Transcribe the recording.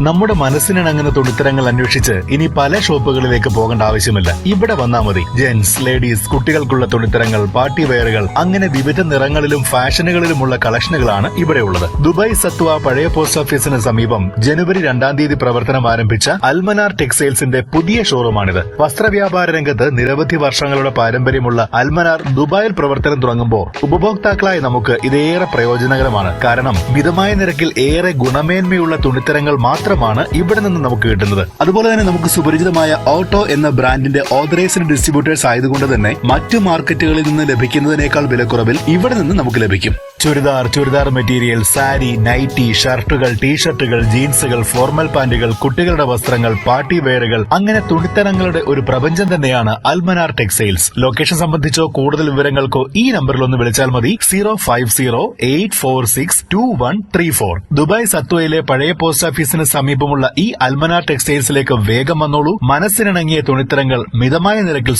നമ്മുടെ മനസ്സിനിണങ്ങുന്ന തുണിത്തരങ്ങൾ അന്വേഷിച്ച് ഇനി പല ഷോപ്പുകളിലേക്ക് പോകേണ്ട ആവശ്യമില്ല. ഇവിടെ വന്നാൽ മതി. ജെന്റ്സ് ലേഡീസ് കുട്ടികൾക്കുള്ള തുണിത്തരങ്ങൾ പാർട്ടി വെയറുകൾ അങ്ങനെ വിവിധ നിറങ്ങളിലും ഫാഷനുകളിലുമുള്ള കളക്ഷനുകളാണ് ഇവിടെ ഉള്ളത്. ദുബായ് സത്വ പഴയ പോസ്റ്റ് ഓഫീസിന് സമീപം ജനുവരി രണ്ടാം തീയതി പ്രവർത്തനം ആരംഭിച്ച അൽമനാർ ടെക്സ്റ്റൈൽസിന്റെ പുതിയ ഷോറൂമാണിത്. വസ്ത്രവ്യാപാര രംഗത്ത് നിരവധി വർഷങ്ങളുടെ പാരമ്പര്യമുള്ള അൽമനാർ ദുബായിൽ പ്രവർത്തനം തുടങ്ങുമ്പോൾ ഉപഭോക്താക്കളായ നമുക്ക് ഇതേറെ പ്രയോജനകരമാണ്. കാരണം മിതമായ നിരക്കിൽ ഏറെ ഗുണമേന്മയുള്ള തുണിത്തരങ്ങൾ മാത്രമാണ് ഇവിടെ നിന്ന് നമുക്ക് കിട്ടുന്നത്. അതുപോലെ തന്നെ നമുക്ക് സുപരിചിതമായ ഓട്ടോ എന്ന ബ്രാൻഡിന്റെ ഓതറൈസ്ഡ് ഡിസ്ട്രിബ്യൂട്ടേഴ്സ് ആയതുകൊണ്ട് തന്നെ മറ്റു മാർക്കറ്റുകളിൽ നിന്ന് ലഭിക്കുന്നതിനേക്കാൾ വിലക്കുറവിൽ ഇവിടെ നിന്ന് നമുക്ക് ലഭിക്കും. ചുരിദാർ ചുരിദാർ മെറ്റീരിയൽ സാരി നൈറ്റി ഷർട്ടുകൾ ടീഷർട്ടുകൾ ജീൻസുകൾ ഫോർമൽ പാന്റുകൾ കുട്ടികളുടെ വസ്ത്രങ്ങൾ പാർട്ടി വെയറുകൾ അങ്ങനെ തുണിത്തരങ്ങളുടെ ഒരു പ്രപഞ്ചം തന്നെയാണ് അൽമനാർ ടെക്സ്റ്റൈൽസ് ലൊക്കേഷൻ സംബന്ധിച്ചോ കൂടുതൽ വിവരങ്ങൾക്കോ ഈ നമ്പറിൽ ഒന്ന് വിളിച്ചാൽ മതി. Zero five zero eight four six two one three four. Dubai സത്വയിലെ പഴയ പോസ്റ്റ് ഓഫീസിന് സമീപമുള്ള ഈ അൽമനാർ ടെക്സ്റ്റൈൽസിലേക്ക് വേഗം വന്നോളൂ. മനസ്സിനിണങ്ങിയ തുണിത്തരങ്ങൾ മിതമായ നിരക്കിൽ